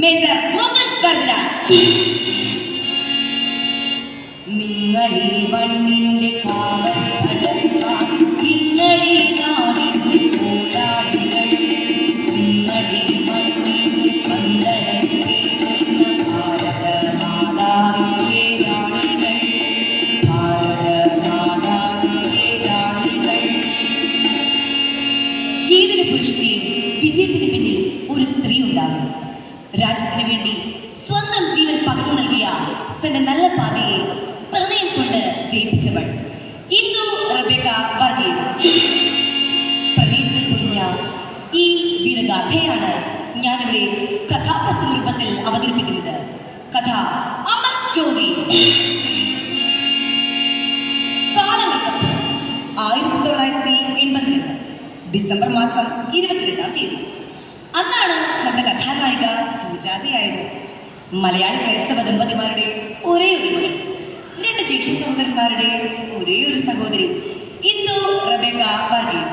Major Mohan നിങ്ങൾ ഈ മണ്ണിന്റെ രാജ്യത്തിന് വേണ്ടി സ്വന്തം ജീവൻ പകർന്നു നൽകിയ തന്റെ നല്ല പാതയെ പ്രണയം കൊണ്ട് ജയിപ്പിച്ചവൾ ഇന്ദു റബേക്ക വർഗീസ്. പ്രണയത്തിൽ പൊളിഞ്ഞ ഈ വീരഗാഥയാണ് ഞാനിവിടെ കഥാപ്രസംഗ രൂപത്തിൽ അവതരിപ്പിക്കുന്നത്. കഥ അമർ ജ്യോതി ആയിരത്തി തൊള്ളായിരത്തി എൺപത്തിരണ്ട് ഡിസംബർ മാസം ഇരുപത്തിരണ്ടാം തീയതി. അന്നാണ് നമ്മുടെ കഥാനായിക പൂജാതിയായത് മലയാളി ക്രൈസ്തവ ദമ്പതിമാരുടെ ഒരേ ഒരു മകൾ രണ്ട് ജ്യേഷ്ഠ സഹോദരന്മാരുടെ ഒരേ ഒരു സഹോദരി ഇന്ദു റബേക്ക വർഗീസ്.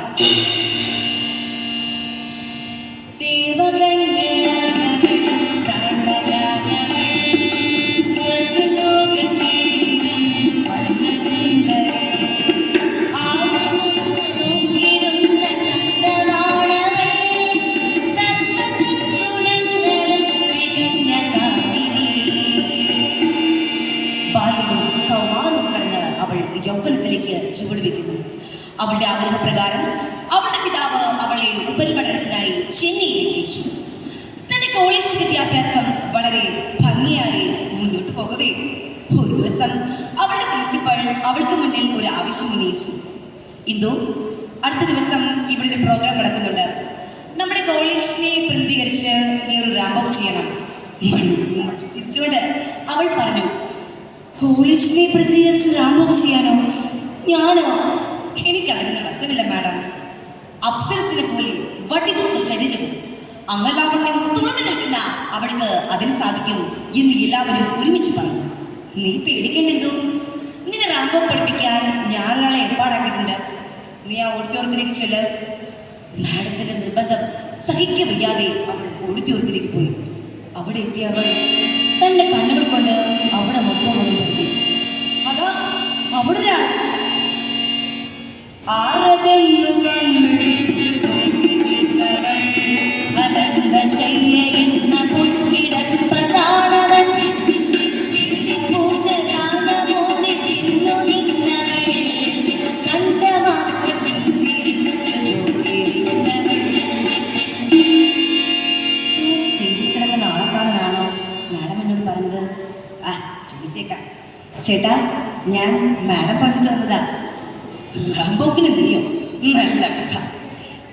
ഒരു ദിവസം അവളുടെ പ്രിൻസിപ്പൾ അവൾക്ക് മുന്നിൽ ഒരു ആവശ്യം ഉന്നയിച്ചു. ഇന്ദു അടുത്ത ദിവസം ഇവിടെ ഒരു പ്രോഗ്രാം നടക്കുന്നുണ്ട്. നമ്മുടെ കോളേജിനെ പ്രതികരിച്ച് നീ ഒരു റാമ്പ് ചെയ്യണം. ചിരിച്ചുകൊണ്ട് അവൾ പറഞ്ഞു കോളേജിനെ പ്രതികരിച്ച് റാമ്പ് ചെയ്യാനോ? ഞാനോ? എനിക്കതിന് വശമില്ല മാഡം. അപ്സരത്തിനെ പോലെ വടികൊത്ത ശരീരവും അങ്ങലാവണ്യം തുറന്നു നിൽക്കുന്ന അവൾക്ക് അതിന് സാധിക്കും എന്ന് എല്ലാവരും ഒരുമിച്ച് പറഞ്ഞു. നീ പേടിക്കേണ്ടെന്തോ? നിന്നെ റാമ്പോ പഠിപ്പിക്കാൻ ഞാനൊരാളെ ഏർപ്പാടാക്കിയിട്ടുണ്ട്. നീ ആ ഓഡിറ്റോറിയത്തിലേക്ക് ചെല്ല്. മാഡത്തിന്റെ നിർബന്ധം സഹിക്ക വയ്യാതെ അവൾ ഓഡിറ്റോറിയത്തിലേക്ക് പോയി. അവിടെ എത്തിയ അവൾ തന്റെ കണ്ണുകൾ കൊണ്ട് അവിടെ മൊത്തം ഒന്ന് പരത്തി അതാ അവിടെ ഒരാൾ. ആരതെന്നു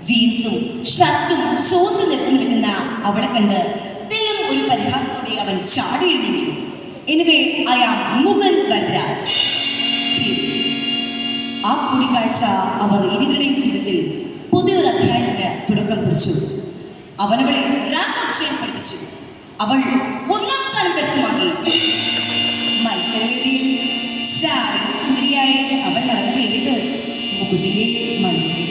ജീൻസും ഷർട്ടും ഷോസും ധരിച്ചു നിൽക്കുന്ന അവളെ കണ്ട് തെല്ലും ഒരു പരിഹാസത്തോടെ അവൻ ചാടി എഴുന്നേറ്റു. എനിവേ അയാം മുഗൻ വരദരാജ് ആ കൂടിക്കാഴ്ച അവർ ഇരുവരുടെയും ജീവിതത്തിൽ പുതിയൊരു അധ്യായത്തിന് തുടക്കം കുറിച്ചു. അവനവളെ റാപ്പ് ചെയ്യാൻ പഠിപ്പിച്ചു. അവൾ ഒന്നാം സ്ഥാനം കരസ്ഥമാക്കി. മത്സരവേദിയിൽ ശാരീരിക സുന്ദരിയായി അവൾ നടന്നു കയറിയത് മുകുതിലെ മനസ്സിലേക്ക്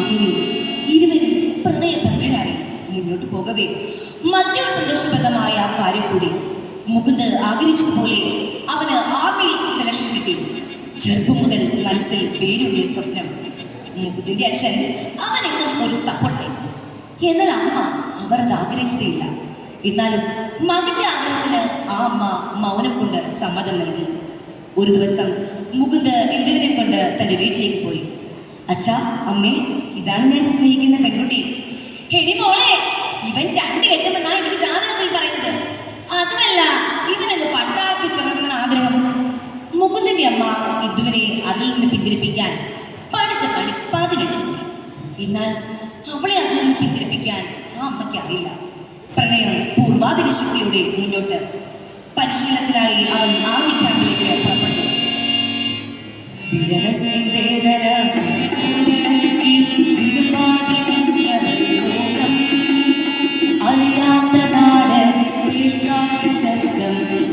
അങ്ങനെ ഇരുവരും പ്രണയബദ്ധരായി മുന്നോട്ട് പോകവേ മറ്റൊരു സന്തോഷപ്രദമായ കാര്യം കൂടി മുകുന്ദ് ആഗ്രഹിച്ചതുപോലെ അവന് ആർമിയിൽ സെലക്ഷൻ കിട്ടി ചെറുപ്പം മുതൽ മനസ്സിൽ വേരൂടിയ സ്വപ്നം മുകുന്ദിന്റെ അച്ഛൻ അവൻ എന്നും ഒരു സപ്പോർട്ടായിരുന്നു എന്നാൽ അമ്മ അവർ അത് ആഗ്രഹിച്ചതേയില്ല എന്നാലും മകന്റെ ആഗ്രഹത്തിന് ആ അമ്മ മൗനം കൊണ്ട് സമ്മതം നൽകി. ഒരു ദിവസം മുകുന്ദ് ഇന്ദിരനെ കൊണ്ട് തന്റെ വീട്ടിലേക്ക് പോയി. അച്ഛാ അമ്മേ ഇതാണ് ഞാൻ സ്നേഹിക്കുന്ന പെൺകുട്ടി. ഹെടി മോളെ ഇവൻ രണ്ട് കെട്ടുമെന്നാണ് എനിക്ക് ജാതകത്തിൽ പറയുന്നത്. അതുമല്ല ഇവനത് പട്ടാളത്തിൽ ചെറുക്കുന്ന ആഗ്രഹം. മുകുന്ദന്റെ അമ്മ ഇന്ദുവിനെ അതിൽ നിന്ന് പിന്തിരിപ്പിക്കാൻ പഠിച്ച പണിപ്പാതി കെട്ടി എന്നാൽ അവളെ അതിൽ നിന്ന് പിന്തിരിപ്പിക്കാൻ ആ അമ്മയ്ക്ക് അറിയില്ല. പ്രണയം പൂർവാതിരിശക്തിയുടെ ശക്തിയോടെ മുന്നോട്ട്. പരിശീലനത്തിനായി അവൻ ആർമി ക്യാമ്പിലേക്ക് പുറപ്പെട്ടു. ശബ്ദം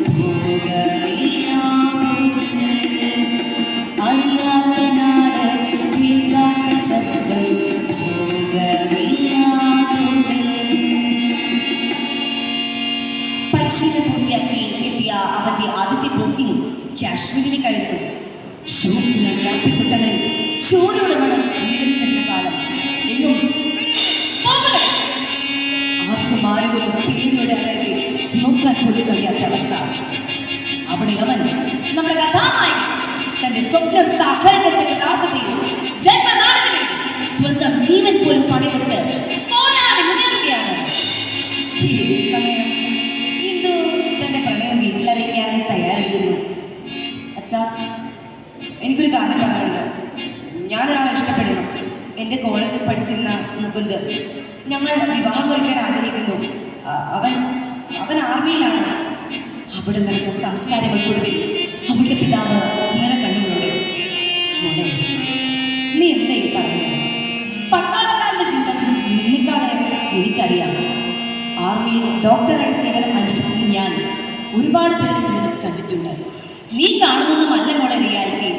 നമ്മുടെ കഥാനായകൻ തന്റെ സ്വപ്നം സാക്ഷാത്കരിച്ച യഥാർത്ഥത്തിൽ ജന്മനാടിന് വേണ്ടി സ്വന്തം ജീവൻ പോലും പണിവെച്ച് പോരാടി മുന്നേറുകയാണ്. ഈ സമയം തന്റെ പ്രണയം വീട്ടിലറിയിക്കാൻ തയ്യാറെടുക്കുന്നു. അച്ഛാ എനിക്കൊരു കാര്യം പറയാനുണ്ട്. ഞാനൊരാളെ ഇഷ്ടപ്പെടുന്നു. എന്റെ കോളേജിൽ പഠിച്ചിരുന്ന മുകുന്ദ്. ഞങ്ങൾ വിവാഹം കഴിക്കാൻ ആഗ്രഹിക്കുന്നു. അവൻ അവൻ ആർമിയിലാണ്. അവിടെ നടന്ന സംസ്കാരങ്ങൾക്കൊടുവിൽ അവളുടെ പിതാവ് അങ്ങനെ കണ്ണുകളോടെ നീ എന്താ പറഞ്ഞു പട്ടാളക്കാരുടെ ജീവിതം നിന്നെക്കാളേറെ എനിക്കറിയാം. ആർമിയിൽ ഡോക്ടറായി സേവനം അനുഷ്ഠിച്ചത് ഞാൻ ഒരുപാട് പേരുടെ ജീവിതം കണ്ടിട്ടുണ്ട്. നീ കാണുന്നൊന്നുമല്ല മോളെ റിയാലിറ്റി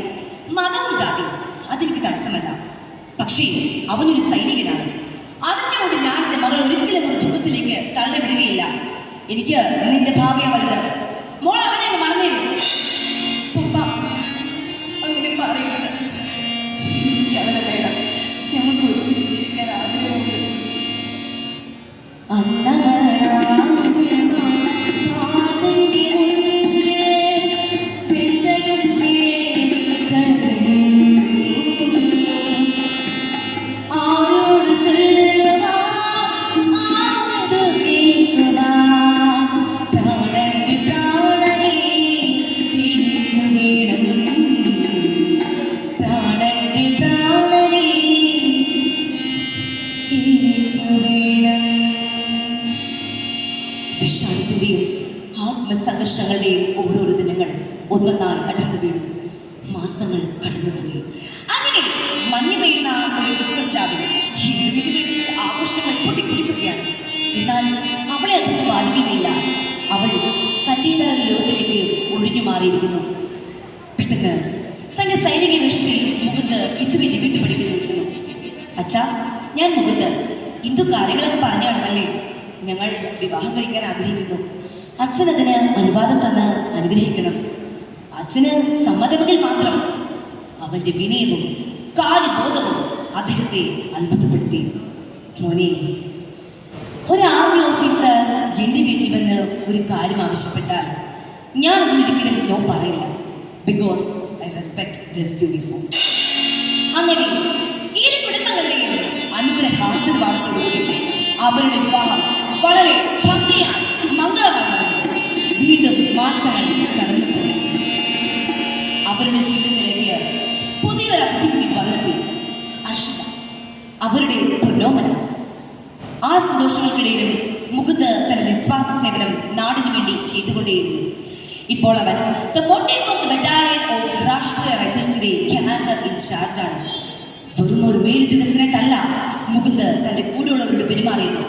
മതവും ജാതി അതെനിക്ക് തടസ്സമല്ല. പക്ഷേ അവനൊരു സൈനികനാണ്. അതിനോട് ഞാൻ എന്റെ മകളെ ഒരിക്കലും ഒരു ദുഃഖത്തിലേക്ക് തള്ളിവിടുകയില്ല. എനിക്ക് നിന്റെ ഭാവിയെ വലുത് മഞ്ഞ് പെയ്യുന്ന ഒരു ക്രിസ്മസ് രാവിലെ വീട്ടിൽ ആഘോഷങ്ങൾ പൊട്ടിപ്പിടിക്കുകയാണ് എന്നാൽ അവളെ അതൊന്നും ബാധിക്കുന്നില്ല. അവൾ തന്റേതായ ലോകത്തിലേക്ക് ഒഴിഞ്ഞു മാറിയിരിക്കുന്നു. പെട്ടെന്ന് തന്റെ സൈനിക വേഷത്തിൽ മുകുന്ദ് ഇന്ദുവിന്റെ വീട്ടുപടിക്കൽ നിൽക്കുന്നു അച്ഛാ ഞാൻ മുകുന്ദ്. ഇന്ദു കാര്യങ്ങളൊക്കെ പറഞ്ഞാണല്ലേ ഞങ്ങൾ വിവാഹം കഴിക്കാൻ ആഗ്രഹിക്കുന്നു. അച്ഛൻ അതിന് അനുവാദം തന്ന് അനുഗ്രഹിക്കണം. അച്ഛന് സമ്മതമെങ്കിൽ മാത്രം അവന്റെ വിനയവും കാര്യബോധവും അദ്ദേഹത്തെ അത്ഭുതപ്പെടുത്തി. മോനെ ഒരു ആർമി ഓഫീസർ എന്റെ വീട്ടിൽ വന്ന് ഒരു കാര്യം ആവശ്യപ്പെട്ടാൽ ഞാൻ അതിനൊരിക്കലും നോ പറയില്ല. Because I respect this uniform അങ്ങനെ ഇരു കുടുംബങ്ങളുടെയും അനുഗ്രഹാശീർവാദത്തോടുകൂടി അവരുടെ വിവാഹം വളരെ ഭംഗിയായി മംഗളമായി നടന്നു വീണ്ടും മാസങ്ങൾ അവരുടെ പൊന്നോമന ആ സന്തോഷങ്ങൾക്കിടയിലും മുകുന്ദ് തന്റെ നിസ്വാർത്ഥ സേവനം നാടിനു വേണ്ടി ചെയ്തുകൊണ്ടേയിരുന്നു. ഇപ്പോൾ അവൻ the fourteen of battalion of Rashtriya റൈഫിൾസിന്റെ കനാറ്റ in charge ആണ്. വെറും ഒരു മേലുദ്യോഗസ്ഥനായിട്ടല്ല മുകുന്ദ് തന്റെ കൂടെയുള്ളവരോട് പെരുമാറിയത്.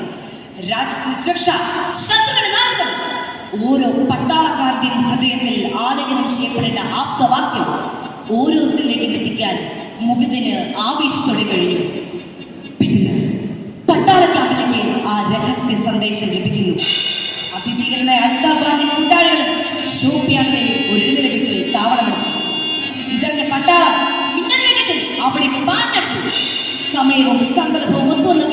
രാജ്യത്തിന്റെ സുരക്ഷ ശത്രുക്കളുടെ നാശം ഓരോ പട്ടാളക്കാരുടെയും ഹൃദയത്തിൽ ആലേഖനം ചെയ്യപ്പെടേണ്ട ആപ്തവാക്യം ഓരോരുത്തരിലേക്കും എത്തിക്കാൻ മുകുന്ദിന് ആവേശത്തോടെ കഴിഞ്ഞു. പെട്ടെന്ന് പട്ടാള ക്യാമ്പിലേക്ക് ആ രഹസ്യ സന്ദേശം ലഭിക്കുന്നു. അതിഭീകരനായ അൽത്താബാനും കൂട്ടാളികളും ഷോപ്പിയാനിലെ ഒരു ഇടനില വീട്ടിൽ താവളമടിച്ചു. ഇതറിഞ്ഞ പട്ടാളം മിന്നൽ വേഗത്തിൽ അവിടേക്ക് പാഞ്ഞെടുത്തു. സമയവും സന്ദർഭവും ഒത്തുവന്നപ്പോൾ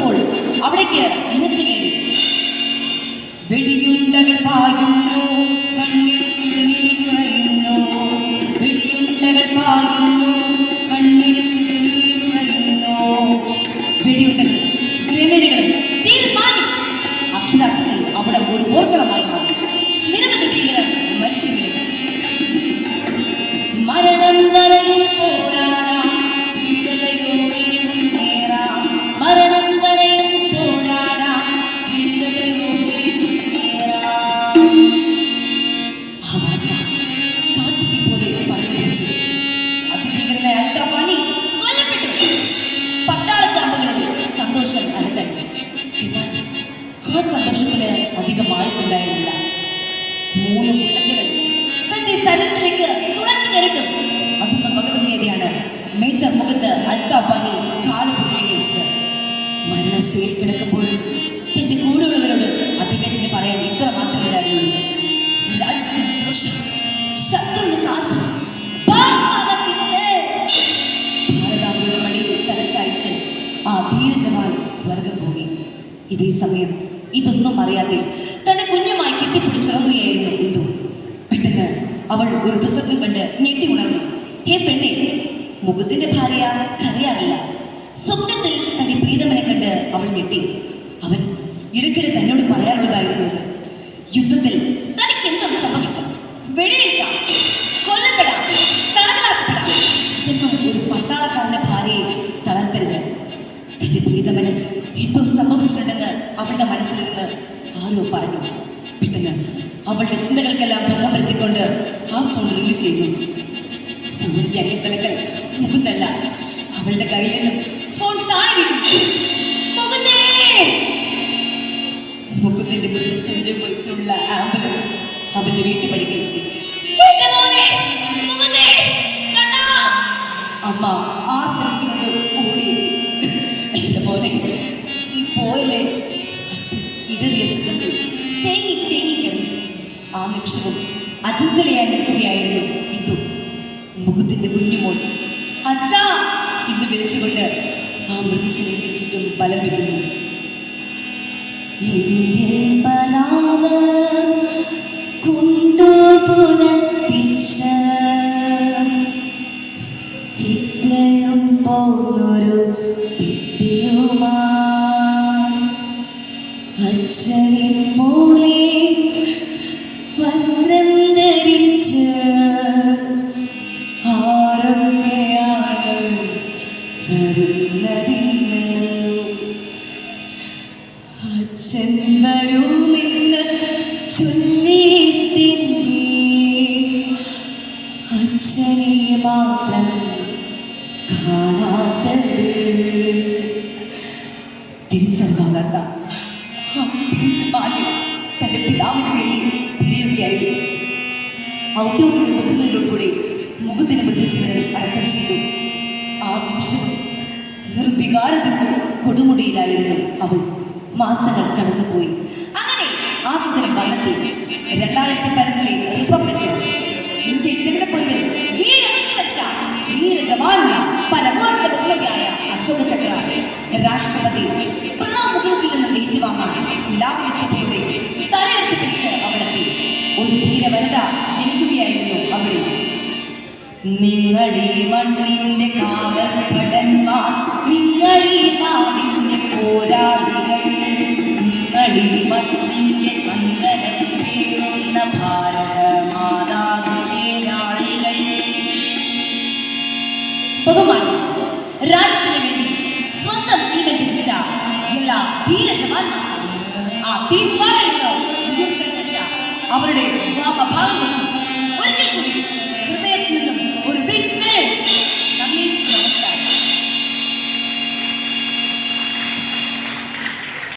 മേജർ മുഖത്ത് അൽത്താഫാനി കാലുപുറയിലേക്ക് പ്രയോഗിച്ചത് മരണശൈലി കിടക്കുമ്പോൾ തന്റെ കൂടെയുള്ളവരോട് അദ്ദേഹത്തിന് പറയാൻ ഇത്ര മാത്രമില്ലായിരുന്നുള്ളൂ രാജ്യത്തിന്റെ സുരക്ഷ ശത്രുവിന്റെ നാശം ഭാരതമാതാപിതാവേ. ഭാരതാംബയുടെ മടിയിൽ തലച്ചായ്ച്ച് ആ ധീരജവാൻ സ്വർഗം പോയി. ഇതേ സമയം ഇതൊന്നും അറിയാതെ തന്റെ കുഞ്ഞുമായി കെട്ടിപ്പിടിച്ചിറങ്ങുകയായിരുന്നു ഇന്ദു. പെട്ടെന്ന് അവൾ ഒരു ദുസ്വപ്നം കണ്ട് ഞെട്ടി ഉണർന്നു. ഹേ പെണ്ണെ മുഖത്തിന്റെ ഭാര്യ കരയാറില്ല. സ്വപ്നത്തിൽ തന്റെ പ്രീതമനെ കണ്ട് അവൾ ഞെട്ടി. അവൻ ഇടയ്ക്കിടെ തന്നോട് പറയാറുള്ളതായിരുന്നു ഇത്. യുദ്ധത്തിൽ തനിക്ക് എന്തും സംഭവിക്കാം? വെടിയേക്കാം കൊല്ലപ്പെടാം തടവിലാക്കപ്പെടാം ഒരു പട്ടാളക്കാരന്റെ ഭാര്യയെ തളർത്തരുത്. തന്റെ പ്രീതമന് എന്തോ സംഭവിച്ചിട്ടുണ്ടെന്ന് അവളുടെ മനസ്സിലിരുന്ന് ആരോ പറഞ്ഞു. പെട്ടെന്ന് അവളുടെ ചിന്തകൾക്കെല്ലാം ഭംഗം വരുത്തിക്കൊണ്ട് ആ ഫോൺ ചെയ്യുന്നു. അങ്ങിത്തലക്കൽ മുകുന്ദല്ല. അവളുടെ കയ്യിൽ നിന്നും ഫോൺ താഴെ മുകുന്ദേ! മുകുന്ദന്റെ മൃതശരീരം കുറിച്ചുള്ള ആംബുലൻസ് അവന്റെ വീട്ടിൽ പഠിക്കലെത്തി? അമ്മ ആ തെളിച്ചുകൊണ്ട് ഓടിയെത്തി. എന്റെ മോനെ നീ പോയല്ലേ? ഇടറിയ തേങ്ങി ആ നിമിഷവും നിൽക്കുകയായിരുന്നു മുഖത്തിന്റെ കുഞ്ഞുമോൻ അച്ഛാ ഇന്ന് വിളിച്ചുകൊണ്ട് ആ മൃതിശിലയ്ക്ക് ചുറ്റും ബലം വെക്കുന്നു. ഇന്ത്യൻ പതാക ഇത്രയും പോന്നൊരു അച്ഛനെ പോലെ ഔദ്യോഗിക ബഹുമതിയോടുകൂടി മുഖത്തിന് മൃതശരീരം അടക്കം ചെയ്തു. ആ നിമിഷം നിർവികാരതയുടെ കൊടുമുടിയിലായിരുന്നു അവൾ മാസങ്ങൾ കടന്നുപോയി. അങ്ങനെ ആ സുദിനം വന്നെത്തി. രണ്ടായിരത്തി പതിനഞ്ചിലെ റിപ്പബ്ലിക് ഇന്ത്യൻ ജനതക്കൊന്നിൽ വീരമൃത്യു വരിച്ച വീര പരമോന്നത ബഹുമതിയായ അശോക ചക്ര രാഷ്ട്രപതി നിങ്ങളീ മണ്ണിന്റെ കാവൽഭടന്മാർ